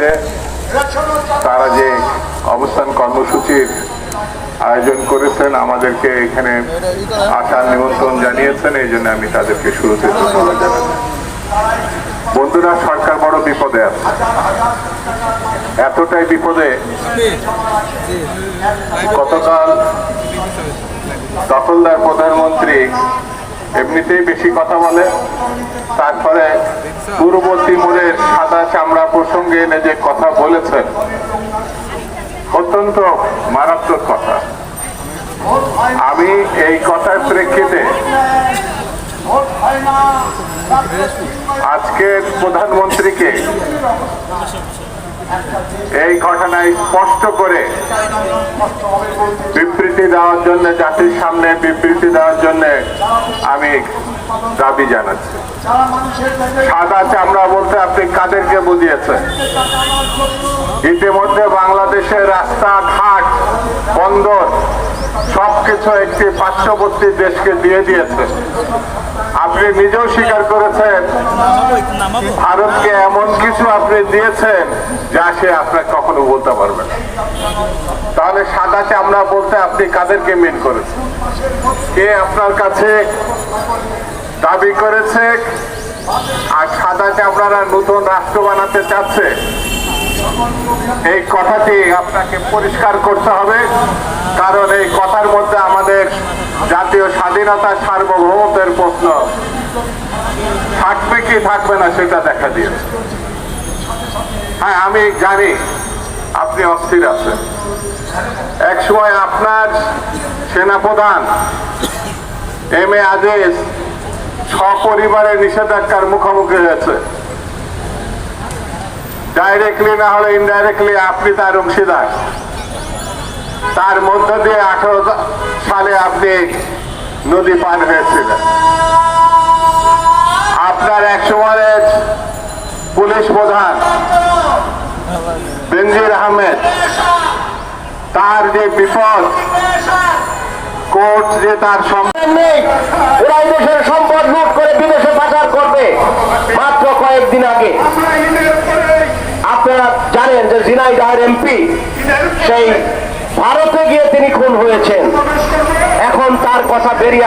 দাবিতে তারা যে অবস্থান কর্মসূচির আয়োজন করেছেন, আমাদেরকে এখানে আসার নিমন্ত্রণ জানিয়েছেন, এই জন্য আমি তাদেরকে শুরুতে ধন্যবাদ বন্ধুরা, সরকার বড় বিপদে আছে। এতটাই বিপদে গতকাল দখলদার প্রধানমন্ত্রী এমনিতেই বেশি কথা বলে। তারপরে পূর্ব তিমুরের সাদা চামড়া প্রসঙ্গে এনে যে কথা বলেছেন, অত্যন্ত মারাত্মক কথা। আমি এই কথার প্রেক্ষিতে আজকের প্রধানমন্ত্রীকে এই ঘটনায় স্পষ্ট করে বিবৃতি দেওয়ার জন্য, জাতির সামনে বিবৃতি দেওয়ার জন্য আমি দাবি জানাচ্ছি। সাদা চামড়া বলতে আপনি কাদেরকে বুঝিয়েছেন? ইতিমধ্যে বাংলাদেশের রাস্তা ঘাট বন্দর, সবকিছু একটি পার্শ্ববর্তী দেশকে দিয়ে দিয়েছে। আপনি নিজেও স্বীকার করেছেন, ভারতকে এমন কিছু আপনি দিয়েছেন, যা সে আপনার কখনো বলতে পারবে না। তাহলে সাদা চামড়া বলতে আপনি কাদেরকে মিন করেছেন? কে আপনার কাছে দাবি করেছে আর সাদা চামড়ারা নতুন রাষ্ট্র বানাতে চাচ্ছে? এই কথাটি আপনাকে পরিষ্কার করতে হবে, কারণ এই কথার মধ্যে আমাদের জাতীয় স্বাধীনতা সার্বভৌমত্বের প্রশ্ন। থাকবে কি থাকবে না সেটা দেখা দিয়েছে। হ্যাঁ আমি জানি। আপনি অস্থির আছেন। এক সময় আপনার সেনাপ্রধান এম এ আজিজ সপরিবারের নিষেধাজ্ঞার মুখোমুখি হয়েছে। ডাইরেক্টলি না হলে ইনডাইরেক্টলি আপনি তার অংশীদার। তার মধ্য দিয়ে আঠারো সালে আপনি নদী পান হয়েছিলেন। আপনার এক সময়ের পুলিশ প্রধান বেনজির আহমেদ, তার যে বিপদ, কোর্ট যে তার সম- নেই ওরা দেশের সম্পদ লুট করে বিদেশে পাচার করবে, মাত্র কয়েকদিন আগে। আপনারা জানেন যে জিনাইদার এমপি, সেই ভারতে গিয়ে তিনি খুন হয়েছেন। এখন তার কথা বেরিয়ে